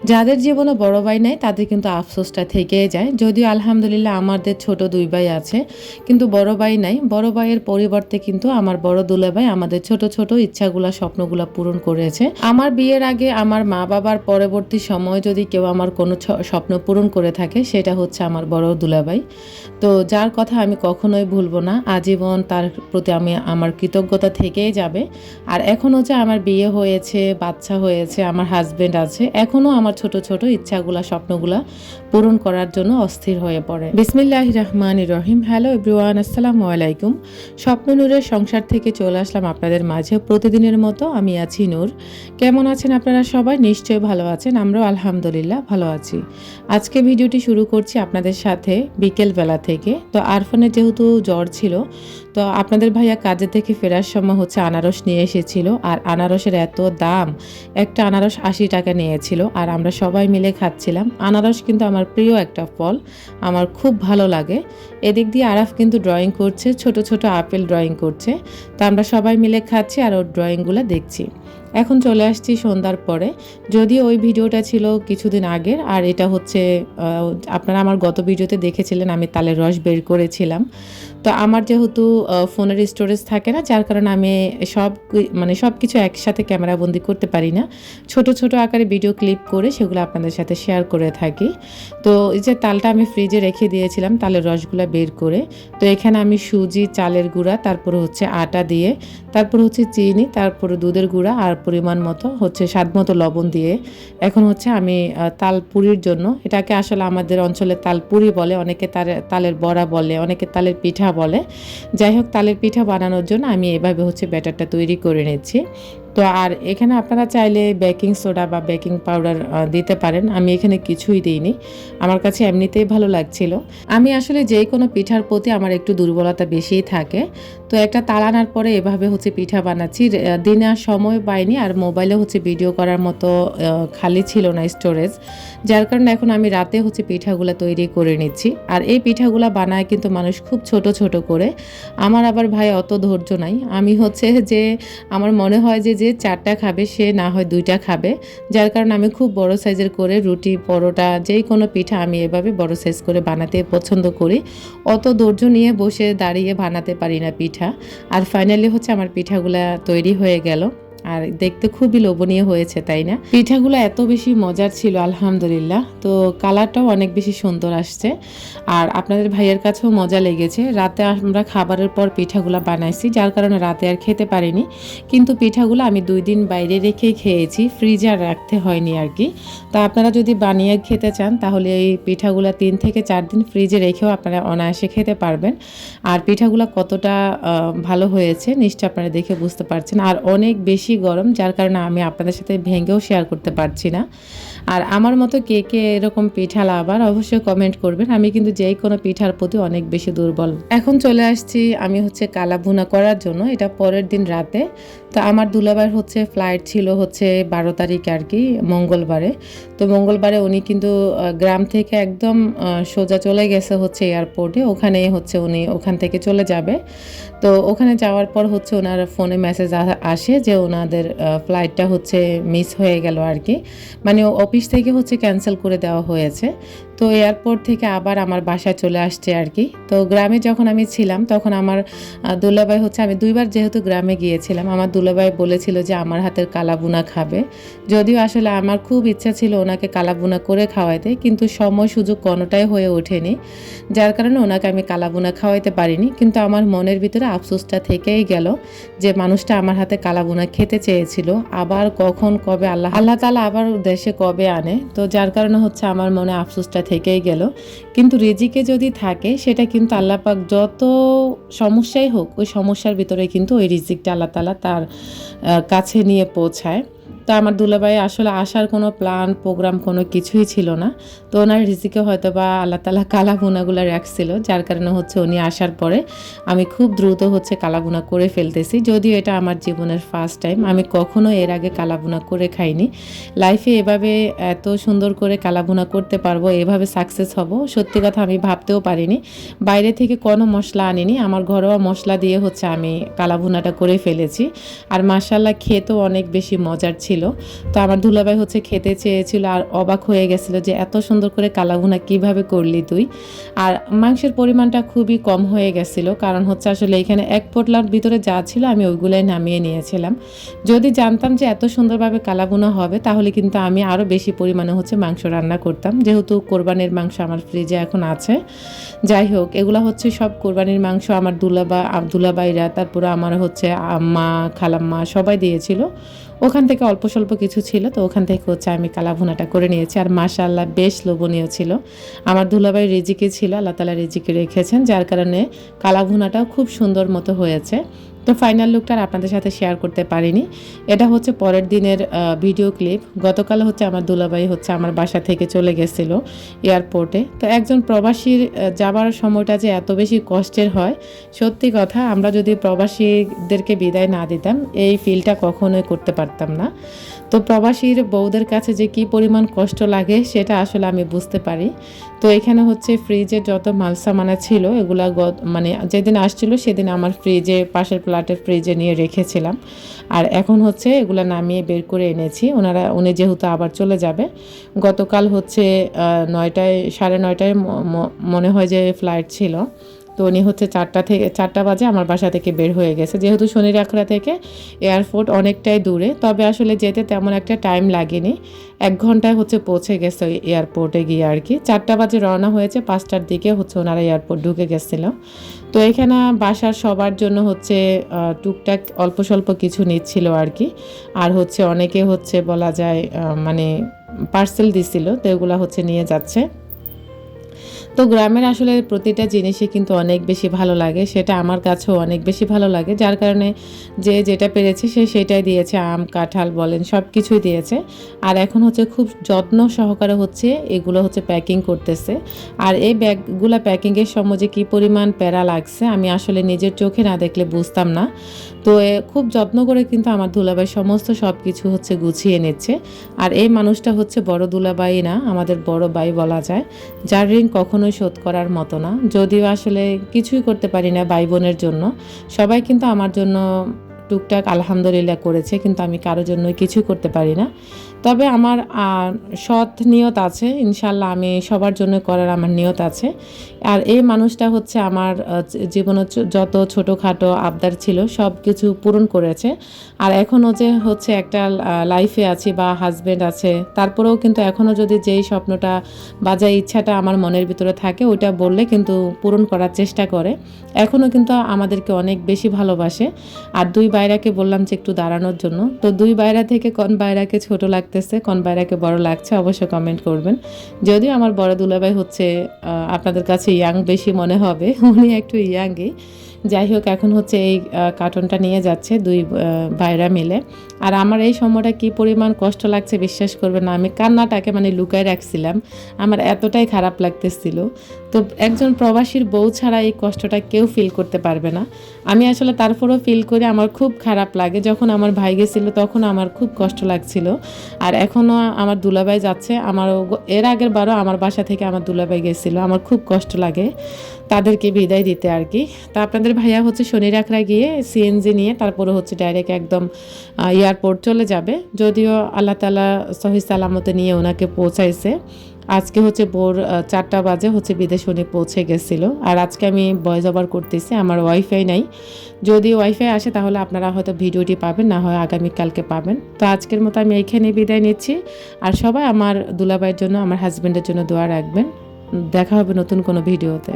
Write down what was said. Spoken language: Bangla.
যাদের জীবনে বড় ভাই নাই, তাদের কিন্তু আফসোসটা থেকেই যায়। যদিও আলহামদুলিল্লাহ আমাদের ছোট দুই ভাই আছে, কিন্তু বড় ভাই নাই। বড় ভাইয়ের পরিবর্তে কিন্তু আমার বড় দুলে ভাই আমাদের ছোট ছোট ইচ্ছাগুলা, স্বপ্নগুলা পূরণ করেছে। আমার বিয়ের আগে আমার মা বাবার পরবর্তী সময় যদি কেউ আমার কোনো স্বপ্ন পূরণ করে থাকে, সেটা হচ্ছে আমার বড় দুলাভাই তো যার কথা আমি কখনোই ভুলবো না, আজীবন তার প্রতি আমি, আমার কৃতজ্ঞতা থেকেই যাবে। আর এখনও যে আমার বিয়ে হয়েছে, বাচ্চা হয়েছে, আমার হাজবেন্ড আছে, এখনও আমার ছোট ছোট ইচ্ছাগুলা, স্বপ্নগুলা পূরণ করার জন্য অস্থির হয়ে পড়ে। বিসমিল্লাহ রহমান রহিম। হ্যালো এভরিওয়ান, আসসালামু আলাইকুম। স্বপ্ন নূরের সংসার থেকে চলে আসলাম আপনাদের মাঝে। প্রতিদিনের মতো আমি আছি নূর। কেমন আছেন আপনারা সবাই? নিশ্চয়ই ভালো আছেন। আমরাও আলহামদুলিল্লাহ ভালো আছি। আজকে ভিডিওটি শুরু করছি আপনাদের সাথে বিকেল বেলা থেকে। তো আরফানের যেহেতু জ্বর ছিল তো আপনাদের ভাইয়া কাজে থেকে ফেরার সময় হচ্ছে আনারস নিয়ে এসেছিল, আর আনারসের এত দাম, একটা আনারস আশি টাকা নিয়েছিল, আর আমরা সবাই মিলে খাচ্ছিলাম। আনারস কিন্তু আমার প্রিয় একটা ফল, আমার খুব ভালো লাগে। এদিক দিয়ে আরাফ কিন্তু ড্রয়িং করছে, ছোট ছোট আপেল ড্রয়িং করছে। তা আমরা সবাই মিলে খাচ্ছি আর ওর ড্রয়িংগুলো দেখছি। এখন চলে আসছি সন্ধ্যার পরে। যদিও ওই ভিডিওটা ছিল কিছুদিন আগের, আর এটা হচ্ছে আপনারা আমার গত ভিডিওতে দেখেছিলেন, আমি তালের রস বের করেছিলাম। তো আমার যেহেতু ফোনের স্টোরেজ থাকে না, যার কারণে আমি সব মানে সব কিছু একসাথে ক্যামেরাবন্দি করতে পারি না। ছোট ছোট আকারে ভিডিও ক্লিপ করে সেগুলো আপনাদের সাথে শেয়ার করে থাকি। তো এই যে তালটা আমি ফ্রিজে রেখে দিয়েছিলাম, তালের রসগুলো বের করে। তো এখানে আমি সুজি, চালের গুঁড়া, তারপর হচ্ছে আটা দিয়ে, তারপর হচ্ছে চিনি, তারপর দুধের গুঁড়া, আর পরিমাণ মতো হচ্ছে স্বাদ মতো লবণ দিয়ে। এখন হচ্ছে আমি তালপুরির তাল পুরির জন্য, এটাকে আসলে আমাদের অঞ্চলে তালপুরি বলে, অনেকে তার, তালের বড়া বলে, অনেকে তালের পিঠা বলে। যাই হোক, তালের পিঠা বানানোর জন্য আমি এভাবে হচ্ছে ব্যাটারটা তৈরি করে নিচ্ছি। তো আর এখানে আপনারা চাইলে বেকিং সোডা বা বেকিং পাউডার দিতে পারেন। আমি এখানে কিছুই দিইনি। আমার কাছে এমনিতেই ভালো লাগছিল। আমি আসলে যে কোনো পিঠার প্রতি আমার একটু দুর্বলতা বেশিই থাকে। তো একটা তাল আনার পরে এভাবে হচ্ছে পিঠা বানাচ্ছি। দিনে আর সময় পাইনি আর মোবাইলে হচ্ছে ভিডিও করার মতো খালি ছিল না স্টোরেজ। যার কারণে এখন আমি রাতে হচ্ছে পিঠাগুলো তৈরি করে নিচ্ছি। আর এই পিঠাগুলো বানায় কিন্তু মানুষ খুব ছোট ছোট করে। আমার আবার ভাই অত ধৈর্য নাই। আমি হচ্ছে যে আমার মনে হয় যে যে চারটা খাবে সে না হয় দুইটা খাবে। যার কারণে আমি খুব বড় সাইজের করে রুটি, পরোটা যেই কোনো পিঠা আমি এভাবে বড় সাইজ করে বানাতে পছন্দ করি। অত ধৈর্য নিয়ে বসে দাঁড়িয়ে বানাতে পারি না পিঠা। আর ফাইনালি হচ্ছে আমার পিঠাগুলা তৈরি হয়ে গেল। আর দেখতে খুবই লোভনীয় হয়েছে, তাই না? পিঠাগুলো এত বেশি মজার ছিল, আলহামদুলিল্লাহ। তো কালারটাও অনেক বেশি সুন্দর আসছে। আর আপনাদের ভাইয়ের কাছেও মজা লেগেছে। রাতে আমরা খাবারের পর পিঠাগুলো বানাইছি, যার কারণে রাতে আর খেতে পারিনি। কিন্তু পিঠাগুলো আমি দুই দিন বাইরে রেখেই খেয়েছি, ফ্রিজে আর রাখতে হয়নি আর কি। তো আপনারা যদি বানিয়ে খেতে চান, তাহলে এই পিঠাগুলো তিন থেকে চার দিন ফ্রিজে রেখেও আপনারা অনায়াসে খেতে পারবেন। আর পিঠাগুলো কতটা ভালো হয়েছে, নিশ্চয় আপনারা দেখে বুঝতে পারছেন। আর অনেক বেশি গরম যার কারণে আমি আপনাদের সাথে ভেঙেও শেয়ার করতে পারছি না। আর আমার মতো কে কে এরকম পিঠা লাভার অবশ্যই কমেন্ট করবেন। আমি কিন্তু যেই কোনো পিঠার প্রতি অনেক বেশি দুর্বল। এখন চলে আসছি আমি হচ্ছে কালা ভুনা করার জন্য। এটা পরের দিন রাতে। তো আমার দুলাবার হচ্ছে ফ্লাইট ছিল হচ্ছে বারো তারিখ আর কি, মঙ্গলবারে। তো মঙ্গলবারে উনি কিন্তু গ্রাম থেকে একদম সোজা চলে গেছে হচ্ছে এয়ারপোর্টে ওখানে হচ্ছে উনি ওখান থেকে চলে যাবে। তো ওখানে যাওয়ার পর হচ্ছে ওনার ফোনে মেসেজ আসে যে ওনাদের ফ্লাইটটা হচ্ছে মিস হয়ে গেল আর কি। মানে অফিস থেকে হচ্ছে ক্যান্সেল করে দেওয়া হয়েছে। তো এয়ারপোর্ট থেকে আবার আমার বাসায় চলে আসছে আর কি। তো গ্রামে যখন আমি ছিলাম, তখন আমার দুলাভাই হচ্ছে, আমি দুইবার যেহেতু গ্রামে গিয়েছিলাম, আমার দুলাভাই বলেছিল যে আমার হাতের কালাবুনা খাবে। যদিও আসলে আমার খুব ইচ্ছা ছিল ওনাকে কালাবুনা করে খাওয়াইতে, কিন্তু সময় সুযোগ কোনোটাই হয়ে ওঠেনি। যার কারণে ওনাকে আমি কালাবুনা খাওয়াইতে পারিনি, কিন্তু আমার মনের ভিতরে আফসোসটা থেকেই গেল যে মানুষটা আমার হাতে কালাবুনা খেতে চেয়েছিল। আবার কখন কবে আল্লাহ আল্লাহ তালা আবার দেশে কবে আনে? তো যার কারণে হচ্ছে আমার মনে আফসোসটা থেকেই গেল। কিন্তু রেজিকে যদি থাকে, সেটা কিন্তু আল্লাপাক যত সমস্যাই হোক, ওই সমস্যার ভিতরে কিন্তু ওই রিজিকটা আল্লাহ তালা তার কাছে নিয়ে পৌঁছায়। তো আমার দুলাভাই আসলে আসার কোনো প্ল্যান প্রোগ্রাম কোনো কিছুই ছিল না। তো ওনার রিজিকে হয়তো বা আল্লাহ তালা কালা ভুনাগুলো রাখছিল, যার কারণে হচ্ছে উনি আসার পরে আমি খুব দ্রুত হচ্ছে কালাবুনা করে ফেলতেছি। যদিও এটা আমার জীবনের ফার্স্ট টাইম আমি কখনো এর আগে কালাবুনা করে খাইনি। লাইফে এভাবে এত সুন্দর করে কালাবুনা করতে পারব, এভাবে সাকসেস হব, সত্যি কথা আমি ভাবতেও পারিনি। বাইরে থেকে কোনো মশলা আনিনি, আমার ঘরোয়া মশলা দিয়ে হচ্ছে আমি কালাভুনাটা করে ফেলেছি। আর মাসাল্লাহ খেতেও অনেক বেশি মজার ছিল। ছিল। তো আমার দুলাভাই হচ্ছে খেতে চেয়েছিল আর অবাক হয়ে গেছিল যে এত সুন্দর করে কালাভুনা কীভাবে করলি তুই? আর মাংসের পরিমাণটা খুবই কম হয়ে গেছিল। কারণ হচ্ছে আসলে এখানে এক পোটলার ভিতরে যা ছিল আমি ওইগুলাই নামিয়ে নিয়েছিলাম। যদি জানতাম যে এত সুন্দরভাবে কালাভুনা হবে, তাহলে কিন্তু আমি আরও বেশি পরিমাণে হচ্ছে মাংস রান্না করতাম। যেহেতু কোরবানির মাংস আমার ফ্রিজে এখন আছে। যাই হোক, এগুলো হচ্ছে সব কোরবানির মাংস আমার দুলাবা দুলাবাইরা তারপরে আমার হচ্ছে আম্মা, খালাম্মা সবাই দিয়েছিল। ওখান থেকে অল্প স্বল্প কিছু ছিল, তো ওখান থেকে হচ্ছে আমি কালাভুনাটা করে নিয়েছি। আর মাশাল্লাহ বেশ লোভনীয় ছিল। আমার দুলাবাই রেজিকে ছিল, আল্লাহ তালা রেজিকে রেখেছেন, যার কারণে কালাভুনাটাও খুব সুন্দর মতো হয়েছে। তো ফাইনাল লুকটা আপনাদের সাথে শেয়ার করতে পারিনি। এটা হচ্ছে পরের দিনের ভিডিও ক্লিপ গতকাল হচ্ছে আমার দুলাবাই হচ্ছে আমার বাসা থেকে চলে গেছিল এয়ারপোর্টে তো একজন প্রবাসীর যাবার সময়টা যে এত বেশি কষ্টের হয়, সত্যি কথা আমরা যদি প্রবাসীদেরকে বিদায় না দিতাম, এই ফিলটা কখনোই করতে পারতাম না। তো প্রবাসীর বউদের কাছে যে কি পরিমাণ কষ্ট লাগে সেটা আসলে আমি বুঝতে পারি। তো এখানে হচ্ছে ফ্রিজে যত মাল সামানা ছিল, এগুলা মানে যেদিন আসছিল সেদিন আমার ফ্রিজে পাশের প্লাটের ফ্রিজে নিয়ে রেখেছিলাম। আর এখন হচ্ছে এগুলা নামিয়ে বের করে এনেছি। ওনারা উনি যেহেতু আবার চলে যাবে, গতকাল হচ্ছে নয়টায় সাড়ে নয়টায় মনে হয় যে ফ্লাইট ছিল। তো উনি হচ্ছে চারটা থেকে, চারটা বাজে আমার বাসা থেকে বের হয়ে গেছে। যেহেতু শনি রাখড়া থেকে এয়ারপোর্ট অনেকটাই দূরে, তবে আসলে যেতে তেমন একটা টাইম লাগেনি। এক ঘন্টায় হচ্ছে পৌঁছে গেছে ওই এয়ারপোর্টে গিয়ে আর কি। চারটা বাজে রওনা হয়েছে, পাঁচটার দিকে হচ্ছে ওনারা এয়ারপোর্ট ঢুকে গেছিল। তো এখানে বাসার সবার জন্য হচ্ছে টুকটাক অল্প স্বল্প কিছু নিচ্ছিল আর কি। আর হচ্ছে অনেকে হচ্ছে বলা যায় মানে পার্সেল দিছিল, তো এগুলা হচ্ছে নিয়ে যাচ্ছে। তো গ্রামের আসলে প্রতিটা জিনিসই কিন্তু অনেক বেশি ভালো লাগে, সেটা আমার কাছেও অনেক বেশি ভালো লাগে। যার কারণে যে যেটা পেরেছে সে সেটাই দিয়েছে, আম, কাঁঠাল বলেন সব কিছুই দিয়েছে। আর এখন হচ্ছে খুব যত্ন সহকারে হচ্ছে এগুলো হচ্ছে প্যাকিং করতেছে। আর এই ব্যাগগুলো প্যাকিংয়ের সময় যে কী পরিমাণ প্যারা লাগছে, আমি আসলে নিজের চোখে না দেখলে বুঝতাম না। তো খুব যত্ন করে কিন্তু আমার দুলাভাই সমস্ত সব কিছু হচ্ছে গুছিয়ে নিচ্ছে। আর এই মানুষটা হচ্ছে বড় দুলাবাই না, আমাদের বড় বাই বলা যায়। যার ঋণ কখনোই শোধ করার মতো না। যদিও আসলে কিছুই করতে পারি না ভাই বোনের জন্য। সবাই কিন্তু আমার জন্য টুকটাক আলহামদুলিল্লাহ করেছে কিন্তু আমি কারোর জন্যই কিছু করতে পারি না। তবে আমার সৎ নিয়ত আছে ইনশাল্লাহ আমি সবার জন্য করার আমার নিয়ত আছে। আর এই মানুষটা হচ্ছে আমার আহ, জীবনে চ- যত ছোটোখাটো আবদার ছিল সব কিছু পূরণ করেছে। আর এখনও যে হচ্ছে একটা লাইফে আছি বা হাজব্যান্ড আছে তারপরেও কিন্তু এখনও যদি যেই স্বপ্নটা বা যে ইচ্ছাটা আমার মনের ভিতরে থাকে ওইটা বললে কিন্তু পূরণ করার চেষ্টা করে। এখনও কিন্তু আমাদেরকে অনেক বেশি ভালোবাসে। আর দুই বাইরাকে বললাম যে একটু দাঁড়ানোর জন্য। তো দুই বাইরা থেকে কোন বাইরাকে ছোট লাগতেছে, কোন বাইরাকে বড় লাগছে অবশ্যই কমেন্ট করবেন। যদিও আমার বড় দুলাভাই হচ্ছে আপনাদের কাছে ইয়াং বেশি মনে হবে, উনি একটু ইয়াংই যাই হোক, এখন হচ্ছে এই কার্টুনটা নিয়ে যাচ্ছে দুই ভাইরা মিলে। আর আমার এই সময়টা কি পরিমাণ কষ্ট লাগছে বিশ্বাস করবে না, আমি কান্নাটাকে মানে লুকায় রাখছিলাম। আমার এতটাই খারাপ লাগতেছিল। তো একজন প্রবাসীর বউ ছাড়া এই কষ্টটা কেউ ফিল করতে পারবে না। আমি আসলে তারপরেও ফিল করে, আমার খুব খারাপ লাগে। যখন আমার ভাই গেছিল, তখন আমার খুব কষ্ট লাগছিল। আর এখনও আমার দুলাভাই যাচ্ছে, আমারও এর আগের বারও আমার বাসা থেকে আমার দুলাভাই গেছিল, আমার খুব কষ্ট লাগে। তাদেরকে বিদায় দিতে আর কি। তা আপনাদের ভাইয়া হচ্ছে শনি রাখরা গিয়ে সিএনজি নিয়ে তারপরে হচ্ছে ডাইরেক্ট একদম এয়ারপোর্ট চলে যাবে। যদিও আল্লাহ তালা সহি সালামতে নিয়ে ওনাকে পৌঁছাইছে। আজকে হচ্ছে ভোর চারটা বাজে হচ্ছে বিদেশ উনি পৌঁছে গেছিল। আর আজকে আমি ভয়েস ওভার করতেছি, আমার ওয়াইফাই নাই। যদি ওয়াইফাই আসে তাহলে আপনারা হয়তো ভিডিওটি পাবেন, না হয় আগামীকালকে পাবেন। তো আজকের মতো আমি এইখানে বিদায় নিচ্ছি। আর সবাই আমার দুলাভাইয়ের জন্য, আমার হাজব্যান্ডের জন্য দোয়া রাখবেন। দেখা হবে নতুন কোনো ভিডিওতে।